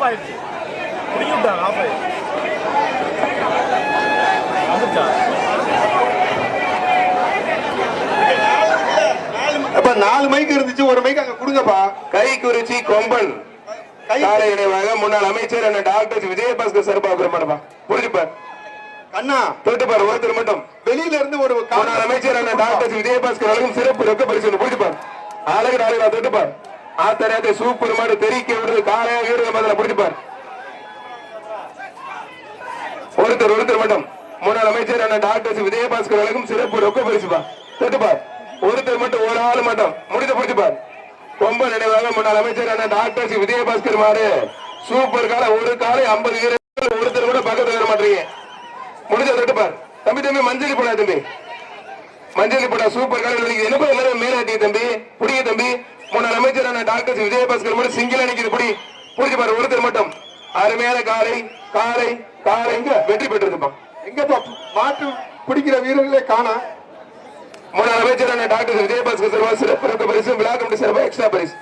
Of ஆயிடுச்சு பிடிங்கி விட்டாங்க ஆஃப் ஆயிடுச்சு வந்துச்சா அப்ப நாலு மைக் இருந்துச்சு ஒரு மைக் அங்க கொடுங்கப்பா. கைக்குறிச்சி கொம்பன் கை காலை இணைவாக முன்னாள் அமைச்சர் அண்ணன் டாக்டர் விஜயபாஸ்கர் சார்பாக பெருமானப்பா புரிஞ்சுப்பார் கண்ணா. தொட்டுப்பார் ஒருத்தர் மட்டும். வெளியில இருந்து ஒரு முன்னாள் அமைச்சர் அண்ணன் டாக்டர் விஜயபாஸ்கர் வழங்கும் சிறப்பு ரொக்க பரிசு புரிஞ்சுப்பார் அழகு நாளைக்கு தொட்டுப்பார் ஆத்தரத்தை சூப்பர் மாடு தெரிக்க விடுறது காலையாக வீரர்கள் முதல்ல பிடிச்சிப்பார் ஒருத்தர் ஒருத்தர் மட்டும். முன்னாள் அமைச்சர் அண்ணன் டாக்டர் விஜயபாஸ்கர் அழகும் சிறப்பு ரொக்க பரிசுப்பா. தட்டுப்பார். ஒருத்தர் மட்டும் ஒரு ஆள் மட்டும். முடித்து பிடிச்சிப்பார். ரொம்ப நினைவாக முன்னாள் அமைச்சர் அண்ணன் டாக்டர் சி. விஜயபாஸ்கர் மாடு சூப்பர் கால ஒரு காலை ஐம்பது வீரர்கள் ஒருத்தர் கூட பக்கத்தில் வர மாட்டீங்க முடிஞ்ச தட்டுப்பார். தம்பி தம்பி மஞ்சள் போடா தம்பி. மஞ்சள் போடா சூப்பர் கால என்ன எல்லாரும் மேலாட்டி தம்பி? புடிங்க தம்பி. முன்னாள் அமைச்சர் அண்ணன் டாக்டர் விஜயபாஸ்கர் மட்டும் சிங்கிள் அணிக்குது புடி புடிச்சு பாரு ஒருத்தர் மட்டும். அருமையான காலை காலை காலை. வெற்றி பெற்றிருப்போம் எங்கப்பா மாட்டு பிடிக்கிற வீரர்களே காணா. முன்னாள் அமைச்சர் அண்ணன் டாக்டர் விஜயபாஸ்கர் சிறப்பு பரிசு விழா கமிட்டி சார்பாக எக்ஸ்ட்ரா பரிசு.